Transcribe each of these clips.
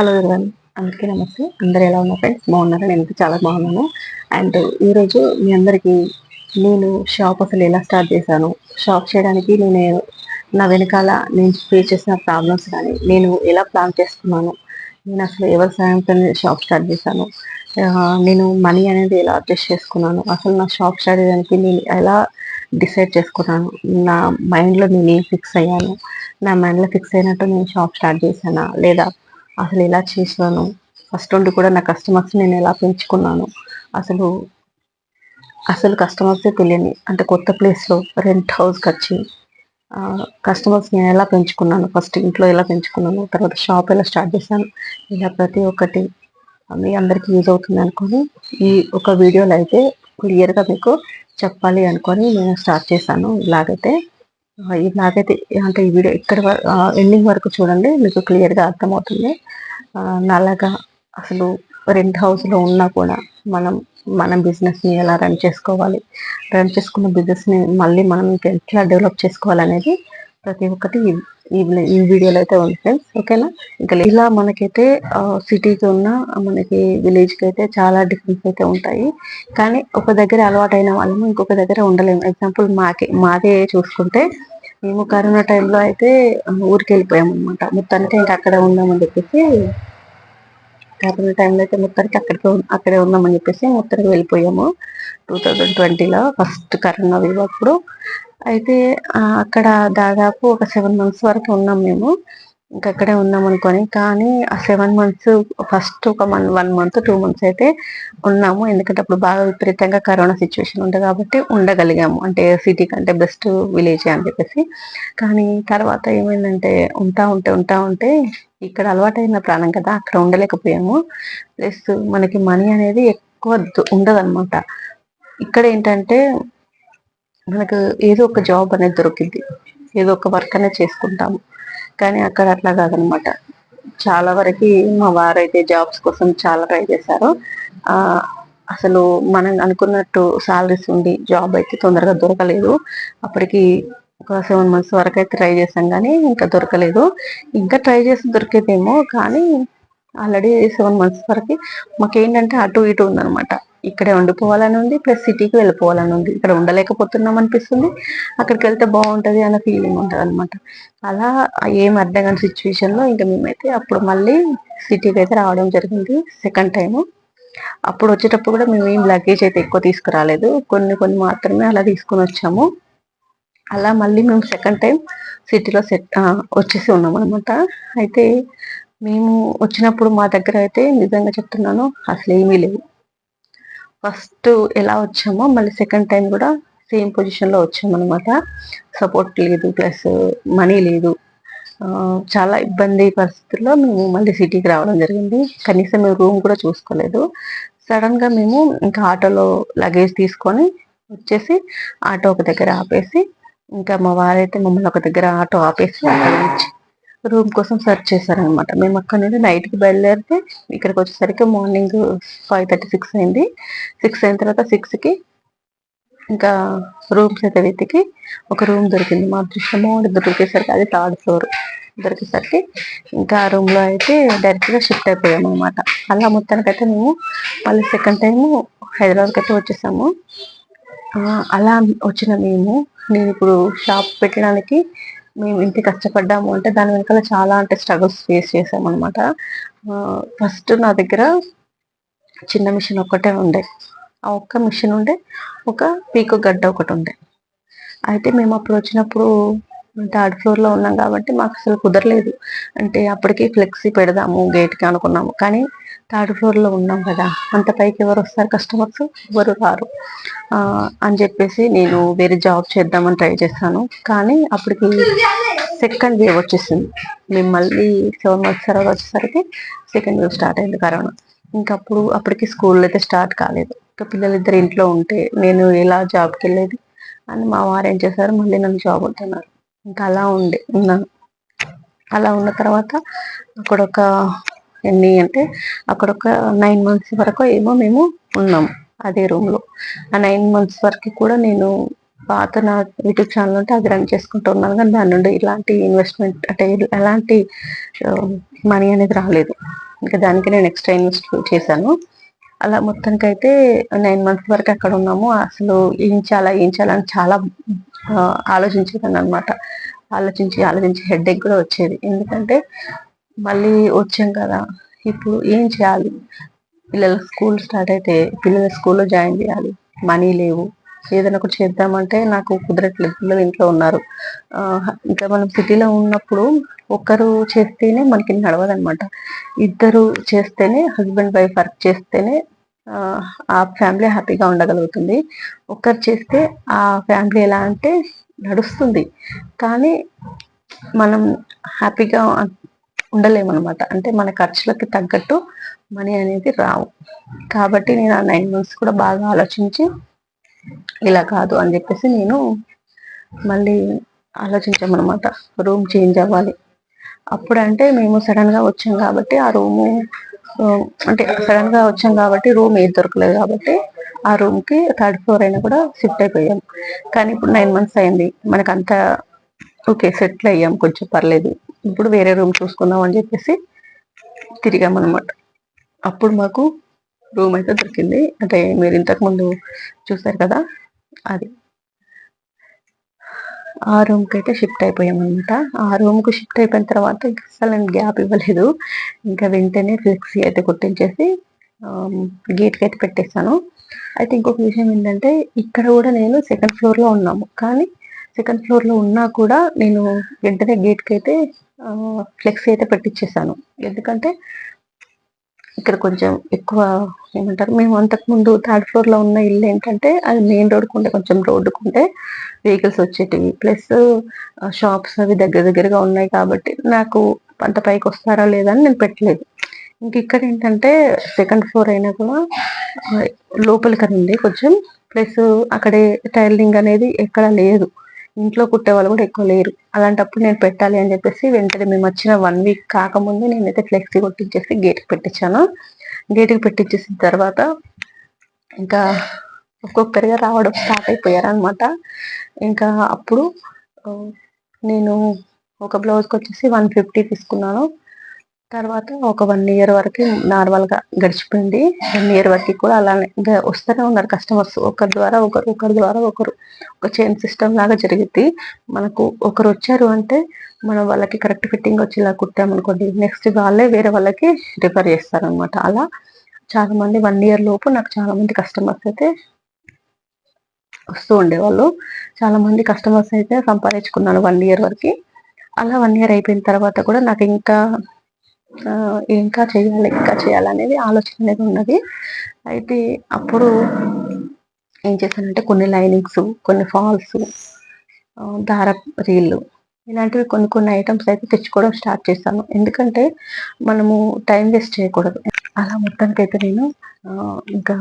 Hello ఎవరన్ అందరికీ నమస్తే. అందరు ఎలా ఉన్నారు ఫ్రెండ్స్ బాగున్నారా? నేను చాలా బాగున్నాను. అండ్ ఈరోజు మీ అందరికీ నేను షాప్ అసలు ఎలా స్టార్ట్ చేశాను? షాప్ చేయడానికి నేను నా వెనకాల నేను ఫేస్ చేసిన ప్రాబ్లమ్స్ కానీ నేను ఎలా ప్లాన్ చేసుకున్నాను? నేను అసలు ఎవరి సాయంతో షాప్ స్టార్ట్ చేశాను? నేను మనీ అనేది ఎలా అడ్జస్ట్ చేసుకున్నాను? అసలు నా షాప్ స్టార్ట్ చేయడానికి నేను ఎలా డిసైడ్ చేసుకున్నాను? నా మైండ్లో నేను ఏం ఫిక్స్ అయ్యాను? నా మైండ్లో ఫిక్స్ అయినట్టు నేను షాప్ స్టార్ట్ చేశానా? లేదా అసలు ఎలా చేసాను ఫస్ట్ నుండి కూడా నా కస్టమర్స్ నేను ఎలా పెంచుకున్నాను? అసలు అసలు కస్టమర్సే తెలియని అంటే కొత్త ప్లేస్లో రెంట్ హౌస్కి వచ్చి కస్టమర్స్ నేను ఎలా పెంచుకున్నాను? ఫస్ట్ ఇంట్లో ఎలా పెంచుకున్నాను? తర్వాత షాప్ ఎలా స్టార్ట్ చేశాను? ఇలా ప్రతి ఒక్కటి మీ అందరికీ యూజ్ అవుతుంది అనుకొని ఈ ఒక వీడియోలో అయితే క్లియర్గా మీకు చెప్పాలి అనుకొని నేను స్టార్ట్ చేశాను. ఇలాగైతే నాకైతే అంటే ఈ వీడియో ఇక్కడ ఎండింగ్ వరకు చూడండి మీకు క్లియర్గా అర్థమవుతుంది. నల్లగా అసలు రెంట్ హౌస్లో ఉన్నా కూడా మనం మన బిజినెస్ని ఎలా రన్ చేసుకోవాలి రన్ చేసుకున్న బిజినెస్ని మళ్ళీ మనం ఎట్లా డెవలప్ చేసుకోవాలనేది ప్రతి ఒక్కటి ఈ ఈ వీడియోలో అయితే ఉంది ఫ్రెండ్స్ ఓకేనా ఇంకా ఇలా మనకైతే సిటీకి ఉన్న మనకి విలేజ్కి అయితే చాలా డిఫరెన్స్ అయితే ఉంటాయి. కానీ ఒక దగ్గర అలవాటైన వాళ్ళము ఇంకొక దగ్గర ఉండలేము. ఎగ్జాంపుల్ మాకే మాదే చూసుకుంటే మేము కరోనా టైంలో అయితే ఊరికి వెళ్ళిపోయాము అనమాట మొత్తానికి ఇంకా అక్కడే ఉందామని చెప్పేసి కరోనా టైంలో అయితే మొత్తానికి అక్కడికి అక్కడే ఉందామని చెప్పేసి మొత్తానికి వెళ్ళిపోయాము. టూ థౌజండ్ ట్వంటీలో ఫస్ట్ కరోనా వేవ్ అప్పుడు అయితే అక్కడ దాదాపు ఒక సెవెన్ మంత్స్ వరకు ఉన్నాం మేము. ఇంకా అక్కడే ఉన్నాం అనుకోని. కానీ ఆ సెవెన్ మంత్స్ ఫస్ట్ ఒక one one month two months అయితే ఉన్నాము. ఎందుకంటే అప్పుడు బాగా విపరీతంగా కరోనా సిచ్యువేషన్ ఉంది కాబట్టి ఉండగలిగాము. అంటే సిటీ కంటే బెస్ట్ విలేజ్ అని చెప్పేసి. కానీ తర్వాత ఏమైందంటే ఉంటా ఉంటే ఉంటా ఉంటే ఇక్కడ అలవాటైన ప్రాణం కదా అక్కడ ఉండలేకపోయాము. ప్లస్ మనకి మనీ అనేది ఎక్కువ ఉండదన్నమాట. ఇక్కడ ఏంటంటే మనకు ఏదో ఒక జాబ్ అనేది దొరికింది ఏదో ఒక వర్క్ అనేది చేసుకుంటాము. కానీ అక్కడ అట్లా కాదనమాట. చాలా వరకు మా వారైతే జాబ్స్ కోసం చాలా ట్రై చేశారు. అసలు మనం అనుకున్నట్టు సాలరీస్ ఉండి జాబ్ అయితే తొందరగా దొరకలేదు. అప్పటికి ఒక సెవెన్ మంత్స్ వరకు అయితే ట్రై చేశాం కానీ ఇంకా దొరకలేదు. ఇంకా ట్రై చేసి దొరికేదేమో కానీ ఆల్రెడీ సెవెన్ మంత్స్ వరకు మాకేంటంటే అటు ఇటు ఉందనమాట. ఇక్కడే ఉండిపోవాలని ఉంది ప్లస్ సిటీకి వెళ్ళిపోవాలని ఉంది. ఇక్కడ ఉండలేకపోతున్నాం అనిపిస్తుంది. అక్కడికి వెళ్తే బాగుంటుంది అన్న ఫీలింగ్ ఉంటుంది అనమాట అలా ఏం అర్థం కాని సిచ్యువేషన్లో ఇంకా మేమైతే అప్పుడు మళ్ళీ సిటీకి అయితే రావడం జరిగింది సెకండ్ టైము అప్పుడు వచ్చేటప్పుడు కూడా మేము ఏం లగేజ్ అయితే ఎక్కువ తీసుకురాలేదు. కొన్ని కొన్ని మాత్రమే అలా తీసుకొని వచ్చాము. అలా మళ్ళీ మేము సెకండ్ టైం సిటీలో సెట్ వచ్చేసి ఉన్నాం అనమాట అయితే మేము వచ్చినప్పుడు మా దగ్గర అయితే నిజంగా చెప్తున్నాను అసలు ఏమీ లేవు. ఫస్ట్ ఎలా వచ్చామో మళ్ళీ సెకండ్ టైం కూడా సేమ్ పొజిషన్లో వచ్చామన్నమాట సపోర్ట్ లేదు ప్లస్ మనీ లేదు. చాలా ఇబ్బంది పరిస్థితుల్లో మేము మళ్ళీ సిటీకి రావడం జరిగింది. కనీసం మేము రూమ్ కూడా చూసుకోలేదు. సడన్గా మేము ఇంకా ఆటోలో లగేజ్ తీసుకొని వచ్చేసి ఆటో ఒక దగ్గర ఆపేసి ఇంకా మా వారైతే మమ్మల్ని ఒక దగ్గర ఆటో ఆపేసి రూమ్ కోసం సెర్చ్ చేశారనమాట మేము అక్కడ నుండి నైట్కి బయలుదేరితే ఇక్కడికి వచ్చేసరికి మార్నింగ్ ఫైవ్ థర్టీ సిక్స్ అయింది. సిక్స్ అయిన తర్వాత సిక్స్కి ఇంకా రూమ్స్ అయితే వెతికి ఒక రూమ్ దొరికింది. మా అదృష్టం దొరికేసరికి అది థర్డ్ ఫ్లోర్ దొరికేసరికి ఇంకా ఆ రూమ్లో అయితే డైరెక్ట్గా షిఫ్ట్ అయిపోయాము అనమాట అలా మొత్తానికైతే మేము మళ్ళీ సెకండ్ టైము హైదరాబాద్కి అయితే వచ్చేసాము. అలా వచ్చిన మేము నేను ఇప్పుడు షాప్ పెట్టడానికి మేము ఇంత కష్టపడ్డాము అంటే దాని వెనకాల చాలా అంటే స్ట్రగుల్స్ ఫేస్ చేసామన్నమాట ఫస్ట్ నా దగ్గర చిన్న మిషన్ ఒక్కటే ఉండే. ఆ ఒక్క మిషన్ ఉండే ఒక పీకు గడ్డ ఒకటి ఉండే. అయితే మేము అప్పుడు వచ్చినప్పుడు థర్డ్ ఫ్లోర్లో ఉన్నాం కాబట్టి మాకు అసలు కుదరలేదు. అంటే అప్పటికి ఫ్లెక్సీ పెడదాము గేట్కి అనుకున్నాము. కానీ థర్డ్ ఫ్లోర్లో ఉన్నాం కదా అంత పైకి ఎవరు వస్తారు కస్టమర్స్? ఎవరు రారు. అని చెప్పేసి నేను వేరే జాబ్ చేద్దామని ట్రై చేస్తాను కానీ అప్పటికి సెకండ్ వేవ్ వచ్చేసింది. మేము మళ్ళీ సెవెన్ మంత్స్ తర్వాత వచ్చేసరికి సెకండ్ వేవ్ స్టార్ట్ అయింది కరోనా. ఇంకా అప్పుడు అప్పటికి స్కూల్ అయితే స్టార్ట్ కాలేదు. ఇంకా పిల్లలు ఇద్దరు ఇంట్లో ఉంటే నేను ఎలా జాబ్కి వెళ్ళేది? అని మా వారు ఏం చేశారు? మళ్ళీ నన్ను జాబ్ వద్దన్నారు. ఇంకా అలా ఉండే ఉన్నాను అలా ఉన్న తర్వాత అక్కడ ఒక ఎన్ని అంటే అక్కడ ఒక నైన్ మంత్స్ వరకు ఏమో మేము ఉన్నాం అదే రూమ్లో. ఆ నైన్ మంత్స్ వరకు కూడా నేను పాత నా యూట్యూబ్ ఛానల్ ఉంటే అది రన్ చేసుకుంటూ ఉన్నాను. కానీ దాని నుండి ఇలాంటి ఇన్వెస్ట్మెంట్ అంటే ఎలాంటి మనీ అనేది రాలేదు. ఇంకా దానికి నేను ఎక్స్ట్రా ఇన్వెస్ట్ చేశాను. అలా మొత్తానికి అయితే నైన్ మంత్స్ వరకు అక్కడ ఉన్నాము. అసలు ఏం చేయాలా ఏం చేయాలని చాలా ఆలోచించేదాన్ని అనమాట ఆలోచించి ఆలోచించి హెడ్ కూడా వచ్చేది. ఎందుకంటే మళ్ళీ వచ్చాం కదా. ఇప్పుడు ఏం చేయాలి? పిల్లల స్కూల్ స్టార్ట్ అయితే పిల్లల స్కూల్లో జాయిన్ చేయాలి. మనీ లేవు. ఏదైనా ఒకటి చేద్దామంటే నాకు కుదరట్లేదు. పిల్లలు ఇంట్లో ఉన్నారు. ఇంకా మనం సిటీలో ఉన్నప్పుడు ఒక్కరు చేస్తేనే మనకి నడవదనమాట ఇద్దరు చేస్తేనే హస్బెండ్ వైఫ్ వర్క్ చేస్తేనే ఆ ఫ్యామిలీ హ్యాపీగా ఉండగలుగుతుంది. ఒక్కరు చేస్తే ఆ ఫ్యామిలీ ఎలా అంటే నడుస్తుంది. కానీ మనం హ్యాపీగా ఉండలేమన్నమాట. అంటే మన ఖర్చులకి తగ్గట్టు మనీ అనేది రావు. కాబట్టి నేను ఆ నైన్ మంత్స్ కూడా బాగా ఆలోచించి ఇలా కాదు అని చెప్పేసి నేను మళ్ళీ ఆలోచించామన్నమాట. రూమ్ చేంజ్ అవ్వాలి. అప్పుడు అంటే మేము సడన్గా వచ్చాం కాబట్టి ఆ రూము అంటే సడన్గా వచ్చాం కాబట్టి రూమ్ ఏది దొరకలేదు కాబట్టి ఆ రూమ్కి థర్డ్ ఫ్లోర్ అయినా కూడా షిఫ్ట్ అయిపోయాం. కానీ ఇప్పుడు నైన్ మంత్స్ అయింది. మనకు అంతా ఓకే సెటిల్ అయ్యాం. కొంచెం పర్లేదు. ఇప్పుడు వేరే రూమ్ చూసుకుందాం అని చెప్పేసి తిరిగాం అనమాట అప్పుడు మాకు రూమ్ అయితే దొరికింది. అంటే మీరు ఇంతకుముందు చూసారు కదా అది. ఆ రూమ్కి అయితే షిఫ్ట్ అయిపోయామన్నమాట. ఆ రూమ్కి షిఫ్ట్ అయిపోయిన తర్వాత ఇంకా అసలు నేను గ్యాప్ ఇవ్వలేదు. ఇంకా వెంటనే ఫ్లెక్సీ అయితే కొట్టించేసి గేట్కి అయితే పెట్టేస్తాను అయితే ఇంకొక విషయం ఏంటంటే ఇక్కడ కూడా నేను సెకండ్ ఫ్లోర్లో ఉన్నాము. కానీ సెకండ్ ఫ్లోర్లో ఉన్నా కూడా నేను వెంటనే గేట్కి అయితే ఫ్లెక్సీ అయితే పెట్టించేసాను ఎందుకంటే ఇక్కడ కొంచెం ఎక్కువ ఏమంటారు మేము అంతకుముందు థర్డ్ ఫ్లోర్లో ఉన్న ఇల్లు ఏంటంటే అది మెయిన్ రోడ్ కుంటే కొంచెం రోడ్డుకుంటే వెహికల్స్ వచ్చేటివి. ప్లస్ షాప్స్ అవి దగ్గర దగ్గరగా ఉన్నాయి కాబట్టి నాకు అంత పైకి వస్తారా లేదా అని నేను పెట్టలేదు. ఇంక ఇక్కడ ఏంటంటే సెకండ్ ఫ్లోర్ అయినా కూడా లోపలికి ఉంది కొంచెం. ప్లస్ అక్కడే టైలింగ్ అనేది ఎక్కడ లేదు. ఇంట్లో కుట్టే వాళ్ళు కూడా ఎక్కువ లేరు. అలాంటప్పుడు నేను పెట్టాలి అని చెప్పేసి వెంటనే మేము వచ్చిన వన్ వీక్ కాకముందు నేనైతే ఫ్లెక్సీ కొట్టించేసి గేట్కి పెట్టించాను. గేట్కి పెట్టించేసిన తర్వాత ఇంకా ఒక్కొక్కరిగా రావడం స్టార్ట్ అయిపోయారు అనమాట ఇంకా అప్పుడు నేను ఒక బ్లౌజ్కి వచ్చేసి వన్ ఫిఫ్టీ తీసుకున్నాను. తర్వాత ఒక వన్ ఇయర్ వరకు నార్మల్గా గడిచిపోయింది. వన్ ఇయర్ వరకు కూడా అలానే వస్తూనే ఉన్నారు కస్టమర్స్ ఒకరి ద్వారా ఒకరు ఒకరి ద్వారా ఒకరు. ఒక చైన్ సిస్టమ్ లాగా జరిగింది. మనకు ఒకరు వచ్చారు అంటే మనం వాళ్ళకి కరెక్ట్ ఫిట్టింగ్ వచ్చేలా కుట్టామనుకోండి నెక్స్ట్ వాళ్ళే వేరే వాళ్ళకి రిఫర్ చేస్తారనమాట అలా చాలా మంది వన్ ఇయర్ లోపు నాకు చాలా మంది కస్టమర్స్ అయితే వస్తూ ఉండేవాళ్ళు. చాలా మంది కస్టమర్స్ అయితే సంపాదించుకున్నాను వన్ ఇయర్ వరకు. అలా వన్ ఇయర్ అయిపోయిన తర్వాత కూడా నాకు ఇంకా ఇంకా చేయాలి ఇంకా చేయాలనేది ఆలోచన అనేది ఉన్నది. అయితే అప్పుడు ఏం చేశానంటే కొన్ని లైనింగ్స్ కొన్ని ఫాల్స్ దార రీళ్ళు ఇలాంటివి కొన్ని కొన్ని ఐటమ్స్ అయితే తెచ్చుకోవడం స్టార్ట్ చేశాను ఎందుకంటే మనము టైం వేస్ట్ చేయకూడదు. అలా మొత్తానికి అయితే నేను ఇంకా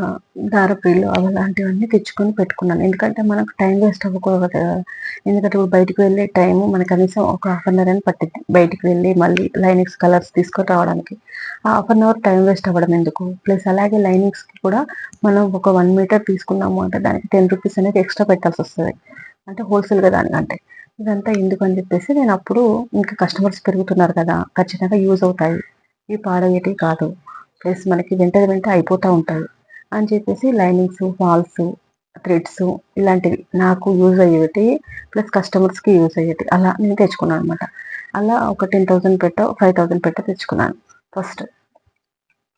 దారపీళ్ళు అలాంటివన్నీ తెచ్చుకొని పెట్టుకున్నాను. ఎందుకంటే మనకు టైం వేస్ట్ అవ్వకూడదు కదా. ఎందుకంటే ఇప్పుడు బయటికి వెళ్ళే టైము మనకు కనీసం ఒక హాఫ్ అన్ అవర్ అని పట్టింది బయటికి వెళ్ళి మళ్ళీ లైనింగ్స్ కలర్స్ తీసుకొని రావడానికి. Half an hour time waste అవ్వడం ఎందుకు? ప్లస్ అలాగే లైనింగ్స్కి కూడా మనం ఒక వన్ మీటర్ తీసుకున్నాము అంటే దానికి టెన్ రూపీస్ అనేది ఎక్స్ట్రా పెట్టాల్సి వస్తుంది. అంటే హోల్సేల్గా దానికంటే. ఇదంతా ఎందుకు అని చెప్పేసి నేను అప్పుడు ఇంకా కస్టమర్స్ పెరుగుతున్నారు కదా ఖచ్చితంగా యూజ్ అవుతాయి. ఇవి పాడయ్యేటివి కాదు. ప్లస్ మనకి వెంట వెంట అయిపోతూ ఉంటాయి. అని చెప్పేసి లైనింగ్స్ ఫాల్స్ థ్రెడ్స్ ఇలాంటివి నాకు యూజ్ అయ్యేటి ప్లస్ కస్టమర్స్కి యూజ్ అయ్యేటి అలా నేను తెచ్చుకున్నాను అనమాట అలా ఒక టెన్ థౌసండ్ పెట్ట ఫైవ్ థౌసండ్ పెట్ట తెచ్చుకున్నాను ఫస్ట్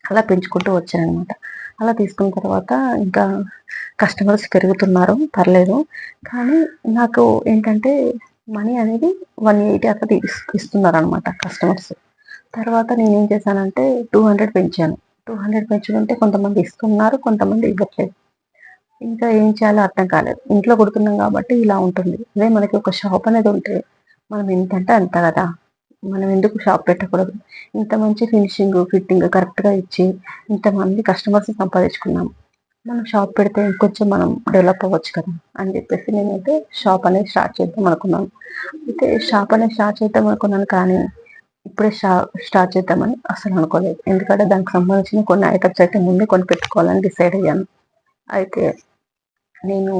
అలా పెంచుకుంటూ వచ్చాను అనమాట అలా తీసుకున్న తర్వాత ఇంకా కస్టమర్స్ పెరుగుతున్నారు పర్లేదు. కానీ నాకు ఏంటంటే మనీ అనేది వన్ ఎయిటీ అట్లా ఇస్తున్నారు అనమాట కస్టమర్స్ తర్వాత నేను ఏం చేశానంటే టూ హండ్రెడ్ పెంచాను. టూ హండ్రెడ్ పెంచుకుంటే కొంతమంది ఇస్తున్నారు కొంతమంది ఇవ్వట్లేదు. ఇంకా ఏం చేయాలో అర్థం కాలేదు. ఇంట్లో కొడుతున్నాం కాబట్టి ఇలా ఉంటుంది. అదే మనకి ఒక షాప్ అనేది ఉంటే మనం ఎంతంటే అంత కదా. మనం ఎందుకు షాప్ పెట్టకూడదు? ఇంత మంచి ఫినిషింగ్ ఫిట్టింగ్ కరెక్ట్గా ఇచ్చి ఇంతమంది కస్టమర్స్ సంపాదించుకున్నాం. మనం షాప్ పెడితే ఇంకొంచెం మనం డెవలప్ అవ్వచ్చు కదా అని చెప్పేసి నేనైతే షాప్ అనేది స్టార్ట్ చేద్దాం అనుకున్నాను. అయితే షాప్ అనేది స్టార్ట్ చేద్దాం అనుకున్నాను కానీ ఇప్పుడే షా స్టార్ట్ చేద్దామని అసలు అనుకోలేదు. ఎందుకంటే దానికి సంబంధించిన కొన్ని ఐటమ్స్ అయితే ముందే కొని పెట్టుకోవాలని డిసైడ్ అయ్యాను. అయితే నేను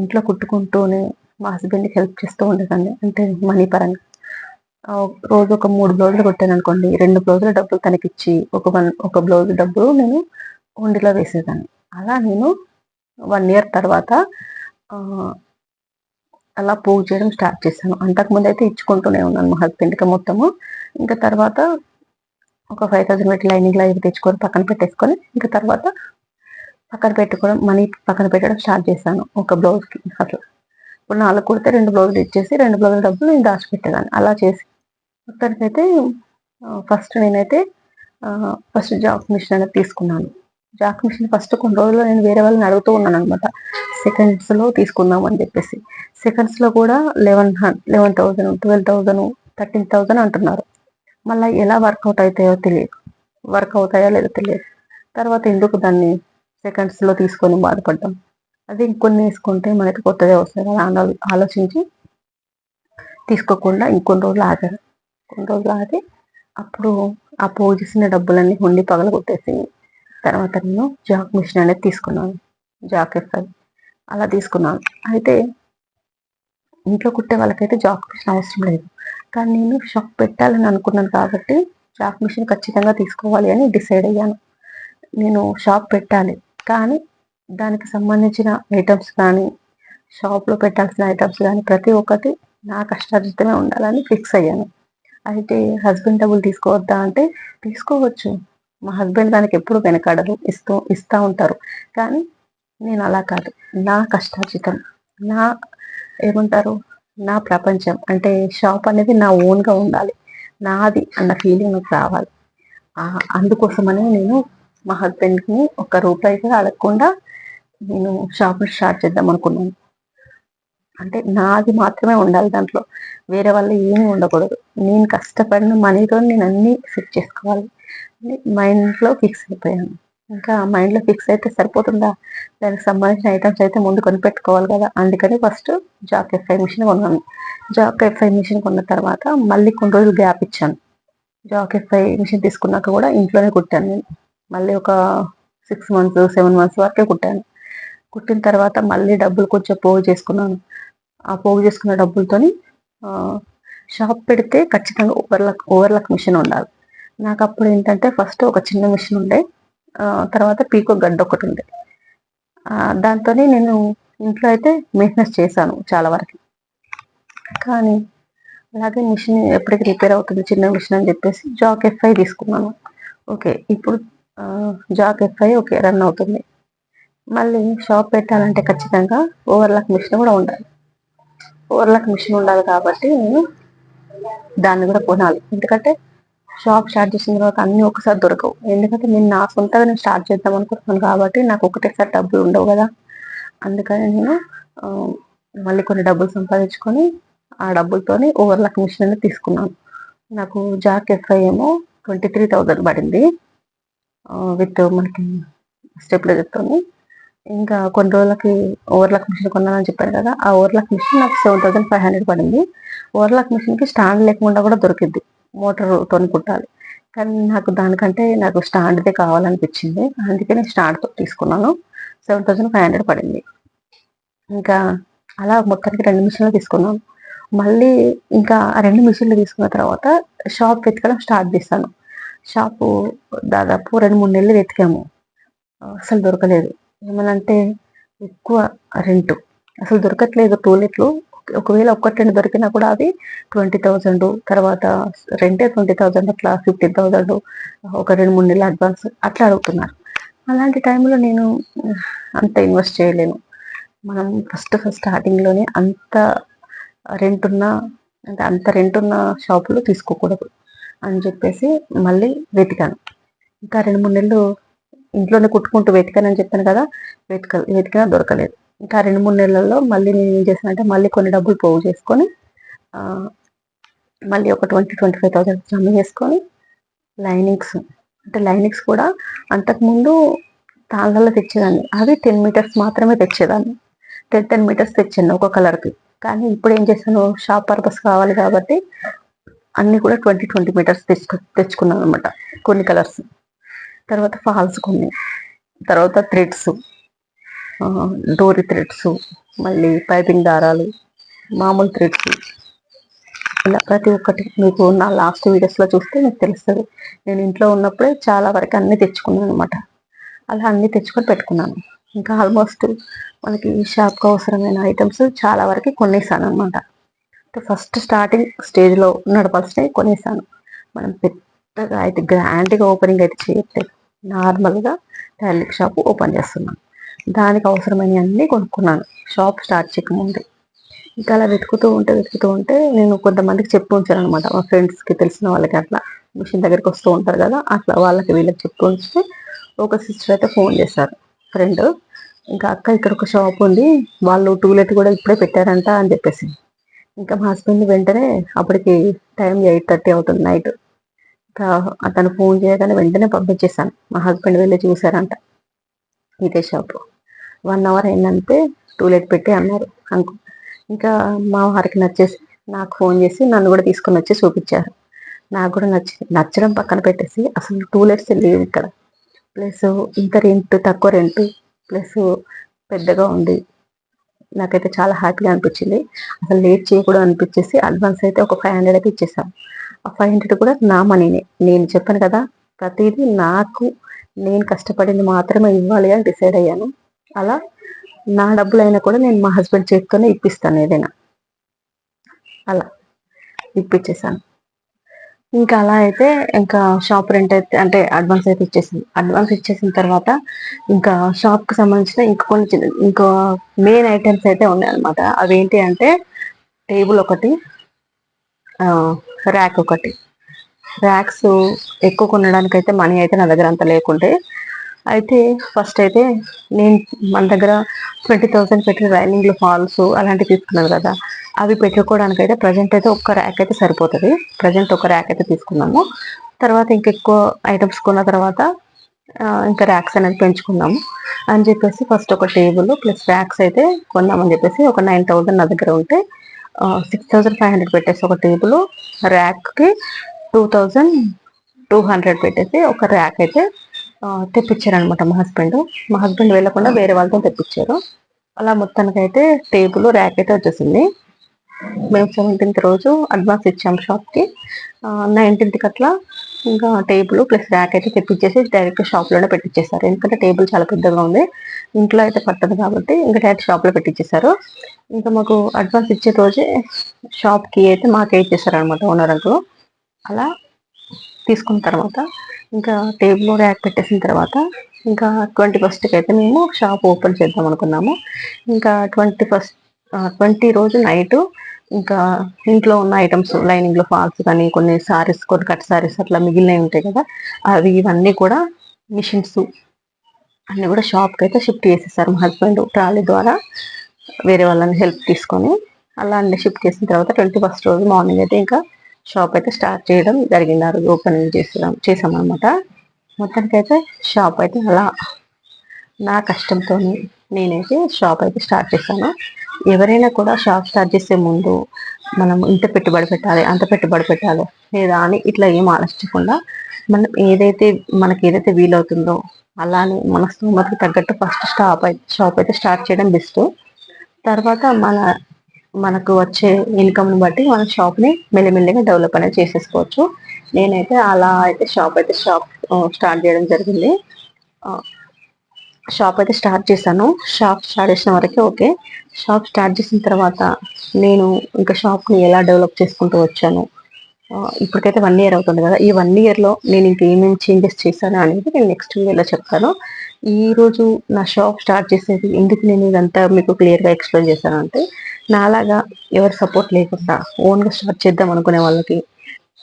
ఇంట్లో కుట్టుకుంటూనే మా హస్బెండ్కి హెల్ప్ చేస్తూ ఉండేదాన్ని. అంటే మనీ పరంగా. రోజు ఒక మూడు బ్లౌజులు కొట్టాను అనుకోండి. రెండు బ్లౌజుల డబ్బులు తనకిచ్చి ఒక వన్ ఒక బ్లౌజ్ డబ్బులు నేను హుండీలో వేసేదాన్ని. అలా నేను వన్ ఇయర్ తర్వాత అలా పోగు చేయడం స్టార్ట్ చేశాను. అంతకుముందు అయితే ఇచ్చుకుంటూనే ఉన్నాను మా హస్బెండ్కి మొత్తము. ఇంకా తర్వాత ఒక ఫైవ్ థౌసండ్ పెట్టి లైనింగ్ లైవ్ తెచ్చుకొని పక్కన పెట్టేసుకొని ఇంకా తర్వాత పక్కన పెట్టుకోవడం మనీ పక్కన పెట్టడం స్టార్ట్ చేశాను. ఒక బ్లౌజ్కి అట్లా. ఇప్పుడు నాలుగు కుడితే రెండు బ్లౌజులు ఇచ్చేసి రెండు బ్లౌజుల డబ్బులు నేను దాచిపెట్టేదాన్ని అలా చేసి మొత్తానికైతే ఫస్ట్ నేనైతే ఫస్ట్ జాబ్ మిషన్ అనేది తీసుకున్నాను. జాక్ మిషన్ ఫస్ట్ కొన్ని రోజుల్లో నేను వేరే వాళ్ళని అడుగుతూ ఉన్నాను అనమాట సెకండ్స్లో తీసుకుందాం అని చెప్పేసి. సెకండ్స్లో కూడా eleven eleven thousand twelve thousand thirteen thousand అంటున్నారు. మళ్ళీ ఎలా వర్కౌట్ అవుతాయో తెలియదు. వర్క్ అవుతాయో లేదో తెలియదు. తర్వాత ఎందుకు దాన్ని సెకండ్స్లో తీసుకొని బాధపడ్డాం? అది ఇంకొన్ని వేసుకుంటే మనకి కొత్తదే వస్తుంది కదా ఆలోచించి తీసుకోకుండా ఇంకొన్ని రోజులు ఆగారు. కొన్ని రోజులు ఆగి అప్పుడు ఆ పోజేసిన డబ్బులన్నీ హుండి పగల కొట్టేసింది తర్వాత నేను జాక్ మిషన్ అనేది తీసుకున్నాను. Jack FI. అలా తీసుకున్నాను. అయితే ఇంట్లో కుట్టే వాళ్ళకైతే జాక్ మిషన్ అవసరం లేదు. కానీ నేను షాప్ పెట్టాలని అనుకున్నాను కాబట్టి జాక్ మిషన్ ఖచ్చితంగా తీసుకోవాలి అని డిసైడ్ అయ్యాను. నేను షాప్ పెట్టాలి. కానీ దానికి సంబంధించిన ఐటమ్స్ కానీ షాప్లో పెట్టాల్సిన ఐటమ్స్ కానీ ప్రతి ఒక్కటి నా కష్టార్జితమే ఉండాలని ఫిక్స్ అయ్యాను. అయితే హస్బెండ్ డబ్బులు తీసుకోవద్దా అంటే తీసుకోవచ్చు. మా హస్బెండ్ దానికి ఎప్పుడు వెనకాడరు ఇస్తూ ఇస్తూ ఉంటారు. కానీ నేను అలా కాదు. నా కష్టార్జితం నా ఏమంటారు నా ప్రపంచం అంటే షాప్ అనేది నా ఓన్గా ఉండాలి. నాది అన్న ఫీలింగ్ నాకు రావాలి. అందుకోసమనే నేను మా హస్బెండ్ని ఒక రూపాయి కూడా అడగకుండా నేను షాప్ని స్టార్ట్ చేద్దాం అనుకున్నాను. అంటే నాది మాత్రమే ఉండాలి దాంట్లో. వేరే వాళ్ళు ఏమీ ఉండకూడదు. నేను కష్టపడిన మనీతో నేను అన్ని సెట్ చేసుకోవాలి. మైండ్లో ఫిక్స్ అయిపోయాను. ఇంకా మైండ్లో ఫిక్స్ అయితే సరిపోతుందా? దానికి సంబంధించిన ఐటమ్స్ అయితే ముందు కొనిపెట్టుకోవాలి కదా. అందుకని ఫస్ట్ జాక్ ఎఫ్ఐ మిషన్ కొన్నాను. జాక్ ఎఫ్ఐ మిషన్ కొన్న తర్వాత మళ్ళీ కొన్ని రోజులు గ్యాప్ ఇచ్చాను. జాక్ ఎఫ్ఐ మిషన్ తీసుకున్నాక కూడా ఇంట్లోనే కుట్టాను నేను. మళ్ళీ ఒక సిక్స్ మంత్స్ సెవెన్ మంత్స్ వరకే కుట్టాను. కుట్టిన తర్వాత మళ్ళీ డబ్బులు కొంచెం పోగు చేసుకున్నాను. ఆ పోగు చేసుకున్న డబ్బులతోని షాప్ పెడితే ఖచ్చితంగా ఓవర్లక్ ఓవర్లక్ మిషన్ ఉండాలి. నాకు అప్పుడు ఏంటంటే ఫస్ట్ ఒక చిన్న మిషన్ ఉండే. తర్వాత పీకో గడ్డ ఒకటి ఉండే. దాంతో నేను ఇంట్లో అయితే మెయింటెనెన్స్ చేశాను చాలా వరకు. కానీ అలాగే మిషన్ ఎప్పటికి రిపేర్ అవుతుంది చిన్న మిషన్ అని చెప్పేసి జాక్ ఎఫ్ఐ తీసుకున్నాను. ఓకే ఇప్పుడు జాక్ ఎఫ్ఐ ఓకే రన్ అవుతుంది. మళ్ళీ షాప్ పెట్టాలంటే ఖచ్చితంగా ఓవర్లాక్ మిషన్ కూడా ఉండాలి. ఓవర్లాక్ మిషన్ ఉండాలి కాబట్టి నేను దాన్ని కూడా కొనాలి. ఎందుకంటే షాప్ స్టార్ట్ చేసిన తర్వాత అన్ని ఒకసారి దొరకవు. ఎందుకంటే నేను నా సొంతగా నేను స్టార్ట్ చేద్దాం అనుకుంటున్నాను కాబట్టి నాకు ఒకటేసారి డబ్బులు ఉండవు కదా. అందుకని నేను మళ్ళీ కొన్ని డబ్బులు సంపాదించుకొని ఆ డబ్బులతోని ఓవర్లాక్ మిషన్ అనేది తీసుకున్నాను. నాకు జాక్ ఎఫ్ఐ ఏమో ట్వంటీ త్రీ థౌజండ్ పడింది విత్ మనకి స్టెప్లైజర్తోని ఇంకా కొన్ని రోజులకి ఓవర్లాక్ మిషన్ కొన్నానని చెప్పాను కదా ఆ ఓవర్లాక్ మిషన్ నాకు సెవెన్ థౌసండ్ ఫైవ్ హండ్రెడ్ పడింది. ఓవర్లాక్ మిషన్కి స్టాండ్ లేకుండా కూడా దొరికింది మోటార్తో కుట్టాలి. కానీ నాకు దానికంటే నాకు స్టాండ్దే కావాలనిపించింది. అందుకే నేను స్టాండ్తో తీసుకున్నాను. సెవెన్ థౌసండ్ ఫైవ్ హండ్రెడ్ పడింది. ఇంకా అలా మొత్తానికి రెండు మిషన్లు తీసుకున్నాను. మళ్ళీ ఇంకా ఆ రెండు మిషన్లు తీసుకున్న తర్వాత షాప్ వెతకడం స్టార్ట్ చేశాను. షాపు దాదాపు రెండు మూడు నెలలు వెతికాము. అసలు దొరకలేదు. ఏమనంటే ఎక్కువ రెంట్. అసలు దొరకట్లేదు. టూలెట్లు ఒకవేళ ఒక్కటి రెండు దొరికినా కూడా అది ట్వంటీ థౌజండ్ తర్వాత రెంటే ట్వంటీ థౌజండ్ అట్లా ఫిఫ్టీన్ థౌజండ్ ఒక రెండు మూడు నెలలు అడ్వాన్స్ అట్లా అడుగుతున్నారు. అలాంటి టైంలో నేను అంత ఇన్వెస్ట్ చేయలేను. మనం ఫస్ట్ ఫస్ట్ స్టార్టింగ్లోనే అంత రెంట్ ఉన్న అంటే అంత రెంట్ ఉన్న షాపులో తీసుకోకూడదు అని చెప్పేసి మళ్ళీ వెతికాను. ఇంకా రెండు మూడు నెలలు ఇంట్లోనే కుట్టుకుంటూ వెతికానని చెప్పాను కదా వెతక వెతికినా దొరకలేదు. ఇంకా రెండు మూడు నెలల్లో మళ్ళీ నేను ఏం చేశానంటే మళ్ళీ కొన్ని డబ్బులు పోగు చేసుకొని మళ్ళీ ఒక ట్వంటీ ట్వంటీ ఫైవ్ థౌసండ్ జమ చేసుకొని లైనింగ్స్ అంటే లైనింగ్స్ కూడా అంతకుముందు తాళ్ళలో తెచ్చేదాన్ని. అవి టెన్ మీటర్స్ మాత్రమే తెచ్చేదాన్ని. టెన్ టెన్ మీటర్స్ తెచ్చాను ఒక కలర్కి. కానీ ఇప్పుడు ఏం చేశాను షాప్ పర్పస్ కావాలి కాబట్టి అన్నీ కూడా ట్వంటీ ట్వంటీ మీటర్స్ తెచ్చుకు తెచ్చుకున్నాను అనమాట కొన్ని కలర్స్. తర్వాత ఫాల్స్ కొన్ని తర్వాత థ్రెడ్స్. డోరీ థ్రెడ్స్ మళ్ళీ పైపింగ్ దారాలు మామూలు థ్రెడ్స్ ఇలా ప్రతి ఒక్కటి మీకు నా లాస్ట్ వీడియోస్లో చూస్తే మీకు తెలుస్తుంది. నేను ఇంట్లో ఉన్నప్పుడే చాలా వరకు అన్నీ తెచ్చుకున్నాను అనమాట అలా అన్నీ తెచ్చుకొని పెట్టుకున్నాను. ఇంకా ఆల్మోస్ట్ మనకి ఈ షాప్కి అవసరమైన ఐటమ్స్ చాలా వరకు కొనేసాను అనమాట ఫస్ట్ స్టార్టింగ్ స్టేజ్లో నడపాల్సినవి కొనేసాను. మనం పెద్దగా అయితే గ్రాండ్గా ఓపెనింగ్ అయితే చేయట్లేదు. నార్మల్గా టైలరింగ్ షాప్ ఓపెన్ చేస్తున్నాను. దానికి అవసరమైన అన్ని కొనుక్కున్నాను. షాప్ స్టార్ట్ చేయకముందు ఇంకా అలా వెతుకుతూ ఉంటే వెతుకుతూ ఉంటే నేను కొంతమందికి చెప్పు ఉంచాను అనమాట మా ఫ్రెండ్స్కి తెలిసిన వాళ్ళకి అట్లా. మిషన్ దగ్గరికి వస్తూ ఉంటారు కదా అట్లా వాళ్ళకి వీళ్ళకి చెప్పు ఉంచితే ఒక సిస్టర్ అయితే ఫోన్ చేశారు. ఫ్రెండ్ ఇంకా అక్క ఇక్కడ ఒక షాప్ ఉంది. వాళ్ళు టూలెట్ కూడా ఇప్పుడే పెట్టారంట అని చెప్పేసి. ఇంకా మా హస్బెండ్ వెంటనే అప్పటికి టైం ఎయిట్ థర్టీ అవుతుంది నైట్. ఇంకా అతను ఫోన్ చేయగానే వెంటనే పంపించేశాను. మా హస్బెండ్ వెళ్ళి చూసారంట ఇదే షాప్. వన్ అవర్ అయిందంటే టూలెట్ పెట్టి అన్నారు అంకు. ఇంకా మా వారికి నచ్చేసి నాకు ఫోన్ చేసి నన్ను కూడా తీసుకొని వచ్చి చూపించారు. నాకు కూడా నచ్చి నచ్చడం పక్కన పెట్టేసి అసలు టూలెట్స్ లేవు ఇక్కడ. ప్లస్ ఇంత రెంట్ తక్కువ రెంట్ ప్లస్ పెద్దగా ఉంది. నాకైతే చాలా హ్యాపీగా అనిపించింది. అసలు లేట్ చేయకూడదు అనిపించేసి అడ్వాన్స్ అయితే ఒక ఫైవ్ హండ్రెడ్ అయితే ఇచ్చేసాను. ఆ ఫైవ్ హండ్రెడ్ కూడా నా మనీనే. నేను చెప్పాను కదా ప్రతిదీ నాకు నేను కష్టపడింది మాత్రమే ఇవ్వాలి అని డిసైడ్ అయ్యాను. అలా నా డబ్బులైనా కూడా నేను మా హస్బెండ్ చేతితోనే ఇప్పిస్తాను ఏదైనా. అలా ఇప్పించేసాను ఇంకా అలా అయితే ఇంకా షాప్ రెంట్ అయితే అంటే అడ్వాన్స్ అయితే ఇచ్చేసింది. అడ్వాన్స్ ఇచ్చేసిన తర్వాత ఇంకా షాప్కి సంబంధించిన ఇంకా కొన్ని ఇంకా మెయిన్ ఐటమ్స్ అయితే ఉన్నాయి అనమాట అవి ఏంటి అంటే టేబుల్ ఒకటి ర్యాక్ ఒకటి. ర్యాక్స్ ఎక్కువ కొనడానికి అయితే మనీ అయితే నా దగ్గర అంత లేకుంటే అయితే ఫస్ట్ అయితే నేను మన దగ్గర ట్వంటీ థౌసండ్ పెట్టి రైనింగ్లో ఫాల్స్ అలాంటివి తీసుకున్నాను కదా. అవి పెట్టుకోవడానికి అయితే ప్రజెంట్ అయితే ఒక్క ర్యాక్ అయితే సరిపోతుంది. ప్రజెంట్ ఒక ర్యాక్ అయితే తీసుకున్నాము. తర్వాత ఇంకెక్కువ ఐటమ్స్ కొన్న తర్వాత ఇంకా ర్యాక్స్ అనేది పెంచుకున్నాము. అని చెప్పేసి ఫస్ట్ ఒక టేబుల్ ప్లస్ ర్యాక్స్ అయితే కొన్నామని చెప్పేసి ఒక నైన్ థౌసండ్ నా దగ్గర ఉంటే సిక్స్ థౌసండ్ ఫైవ్ హండ్రెడ్ పెట్టేసి ఒక టేబుల్ ర్యాక్కి టూ థౌజండ్ టూ హండ్రెడ్ పెట్టేసి ఒక ర్యాక్ అయితే తెప్పించారు అనమాట మా హస్బెండ్. మా హస్బెండ్ వెళ్ళకుండా వేరే వాళ్ళతో తెప్పించారు. అలా మొత్తానికి అయితే టేబుల్ ర్యాక్ అయితే వచ్చేసింది. మేము సెవెంటీన్త్ రోజు అడ్వాన్స్ ఇచ్చాం షాప్కి. నైన్టీన్త్కి అట్లా ఇంకా టేబుల్ ప్లస్ ర్యాక్ అయితే తెప్పించేసి డైరెక్ట్ షాప్లోనే పెట్టించేశారు ఎందుకంటే టేబుల్ చాలా పెద్దగా ఉంది. ఇంట్లో అయితే పట్టదు కాబట్టి ఇంకా డైరెక్ట్ షాప్లో పెట్టించేశారు ఇంకా మాకు అడ్వాన్స్ ఇచ్చే రోజే షాప్కి అయితే మాకే ఇచ్చేసారు అనమాట ఓనర్ అంకులు. అలా తీసుకున్న తర్వాత ఇంకా టేబుల్ ర్యాక్ పెట్టేసిన తర్వాత ఇంకా ట్వంటీ ఫస్ట్కి అయితే మేము షాప్ ఓపెన్ చేద్దాం అనుకున్నాము. ఇంకా ట్వంటీ ఫస్ట్ ట్వంటీ రోజు నైట్ ఇంకా ఇంట్లో ఉన్న ఐటమ్స్ లైనింగ్లో ఫాల్స్ కానీ కొన్ని సారీస్ కొన్ని కట్ సారీస్ అట్లా మిగిలినవి ఉంటాయి కదా అవి ఇవన్నీ కూడా మిషన్స్ అన్నీ కూడా షాప్కి అయితే షిఫ్ట్ చేసేసారు. మా హస్బెండ్ ట్రాలీ ద్వారా వేరే వాళ్ళని హెల్ప్ తీసుకొని అలా అన్ని షిఫ్ట్ చేసిన తర్వాత ట్వంటీ ఫస్ట్ రోజు మార్నింగ్ అయితే ఇంకా షాప్ అయితే స్టార్ట్ చేయడం జరిగింది. ఆ రోజు ఓపెనింగ్ చేసాం చేసామన్నమాట. మొత్తానికైతే షాప్ అయితే అలా నా కష్టంతో నేనైతే షాప్ అయితే స్టార్ట్ చేశాను. ఎవరైనా కూడా షాప్ స్టార్ట్ చేసే ముందు మనం ఇంత పెట్టుబడి పెట్టాలి అంత పెట్టుబడి పెట్టాలి లేదా అని ఇట్లా ఏం ఆలోచించకుండా మనం ఏదైతే మనకి ఏదైతే వీలవుతుందో అలానే మన స్తోమతకి తగ్గట్టు ఫస్ట్ స్టాప్ అయితే షాప్ అయితే స్టార్ట్ చేయడం బెస్ట్. తర్వాత మన మనకు వచ్చే ఇన్కమ్ని బట్టి మన షాప్ని మెల్లిమెల్లిగా డెవలప్ అనేది చేసేసుకోవచ్చు. నేనైతే అలా అయితే షాప్ అయితే షాప్ స్టార్ట్ చేయడం జరిగింది. షాప్ అయితే స్టార్ట్ చేశాను. షాప్ స్టార్ట్ చేసిన వరకే ఓకే. షాప్ స్టార్ట్ చేసిన తర్వాత నేను ఇంకా షాప్ని ఎలా డెవలప్ చేసుకుంటూ వచ్చాను? ఇప్పటికైతే వన్ ఇయర్ అవుతుంది కదా. ఈ వన్ ఇయర్లో నేను ఇంకా ఏమేమి చేంజెస్ చేశాను అనేది నేను నెక్స్ట్ వీడియోలో చెప్తాను. ఈ రోజు నా షాప్ స్టార్ట్ చేసేది ఎందుకు నేను ఇదంతా మీకు క్లియర్గా ఎక్స్ప్లెయిన్ చేశాను అంటే నాలాగా ఎవరి సపోర్ట్ లేకుండా ఓన్గా స్టార్ట్ చేద్దాం అనుకునే వాళ్ళకి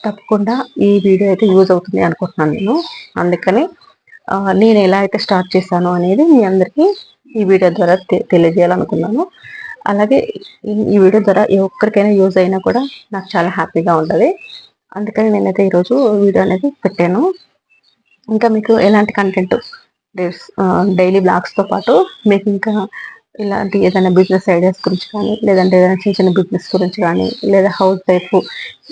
తప్పకుండా ఈ వీడియో అయితే యూజ్ అవుతుంది అనుకుంటున్నాను నేను. అందుకని నేను ఎలా అయితే స్టార్ట్ చేశాను అనేది మీ అందరికీ ఈ వీడియో ద్వారా తెలియజేయాలనుకున్నాను. అలాగే ఈ వీడియో ద్వారా ఏ ఒక్కరికైనా యూజ్ అయినా కూడా నాకు చాలా హ్యాపీగా ఉంటుంది. అందుకని నేనైతే ఈరోజు వీడియో అనేది పెట్టాను. ఇంకా మీకు ఎలాంటి కంటెంట్ డైలీ బ్లాగ్స్తో పాటు మీకు ఇంకా ఇలాంటి ఏదైనా బిజినెస్ ఐడియాస్ గురించి కానీ లేదంటే ఏదైనా చిన్న చిన్న బిజినెస్ గురించి కానీ లేదా హౌస్ వైఫ్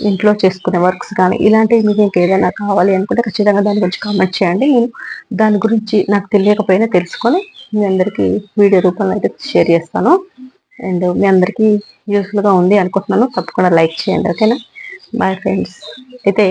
ఇంట్లో చేసుకునే వర్క్స్ కానీ ఇలాంటివి మీకు ఇంకా ఏదైనా కావాలి అనుకుంటే ఖచ్చితంగా దాని గురించి కామెంట్ చేయండి. నేను దాని గురించి నాకు తెలియకపోయినా తెలుసుకొని మీ అందరికీ వీడియో రూపంలో అయితే షేర్ చేస్తాను. అండ్ మీ అందరికీ యూస్ఫుల్గా ఉంది అనుకుంటున్నాను. తప్పకుండా లైక్ చేయండి ఓకేనా? బాయ్ ఫ్రెండ్స్ అయితే